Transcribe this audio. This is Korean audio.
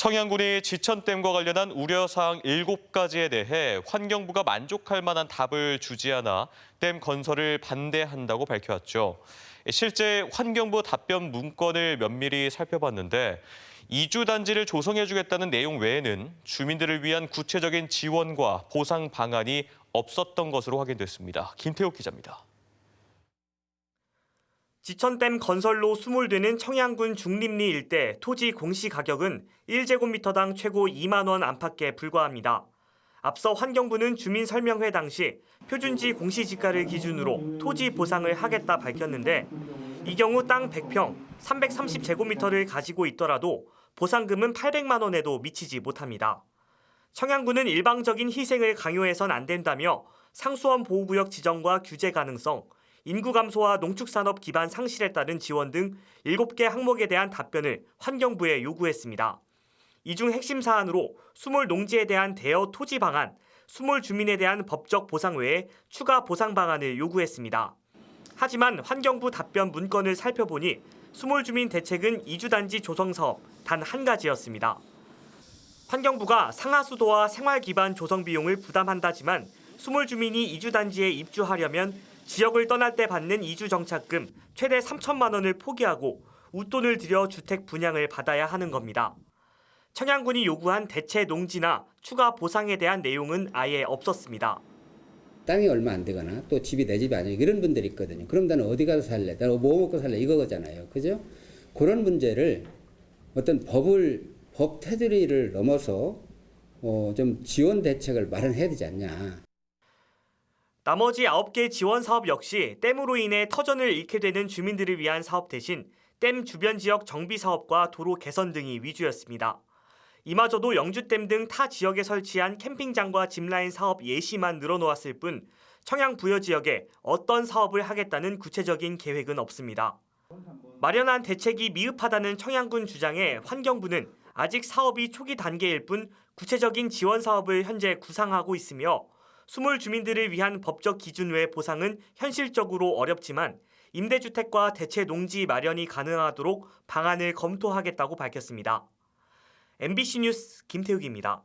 청양군이 지천댐과 관련한 우려사항 7가지에 대해 환경부가 만족할 만한 답을 주지 않아 댐 건설을 반대한다고 밝혀왔죠. 실제 환경부 답변 문건을 면밀히 살펴봤는데 이주 단지를 조성해 주겠다는 내용 외에는 주민들을 위한 구체적인 지원과 보상 방안이 없었던 것으로 확인됐습니다. 김태욱 기자입니다. 지천댐 건설로 수몰되는 청양군 중림리 일대 토지 공시 가격은 1제곱미터당 최고 2만 원 안팎에 불과합니다. 앞서 환경부는 주민 설명회 당시 표준지 공시지가를 기준으로 토지 보상을 하겠다 밝혔는데 이 경우 땅 100평 330제곱미터를 가지고 있더라도 보상금은 800만 원에도 미치지 못합니다. 청양군은 일방적인 희생을 강요해선 안 된다며 상수원 보호구역 지정과 규제 가능성, 인구 감소와 농축산업 기반 상실에 따른 지원 등 7개 항목에 대한 답변을 환경부에 요구했습니다. 이 중 핵심 사안으로 수몰 농지에 대한 대여 토지 방안, 수몰 주민에 대한 법적 보상 외에 추가 보상 방안을 요구했습니다. 하지만 환경부 답변 문건을 살펴보니 수몰 주민 대책은 이주단지 조성 사업 단 한 가지였습니다. 환경부가 상하수도와 생활 기반 조성 비용을 부담한다지만 수몰 주민이 이주 단지에 입주하려면 지역을 떠날 때 받는 이주 정착금 최대 3천만 원을 포기하고 웃돈을 들여 주택 분양을 받아야 하는 겁니다. 청양군이 요구한 대체 농지나 추가 보상에 대한 내용은 아예 없었습니다. 땅이 얼마 안 되거나 또 집이 내 집이 아니고 이런 분들이 있거든요. 그럼 나는 어디 가서 살래? 나는 뭐 먹고 살래? 이거잖아요. 그죠? 그런 문제를 어떤 법을 법 테두리를 넘어서 어, 좀 지원 대책을 마련해야 되지 않냐. 나머지 9개 지원 사업 역시 댐으로 인해 터전을 잃게 되는 주민들을 위한 사업 대신 댐 주변 지역 정비 사업과 도로 개선 등이 위주였습니다. 이마저도 영주댐 등 타 지역에 설치한 캠핑장과 짚라인 사업 예시만 늘어놓았을 뿐 청양 부여 지역에 어떤 사업을 하겠다는 구체적인 계획은 없습니다. 마련한 대책이 미흡하다는 청양군 주장에 환경부는 아직 사업이 초기 단계일 뿐 구체적인 지원 사업을 현재 구상하고 있으며 수몰 주민들을 위한 법적 기준 외 보상은 현실적으로 어렵지만 임대주택과 대체 농지 마련이 가능하도록 방안을 검토하겠다고 밝혔습니다. MBC 뉴스 김태욱입니다.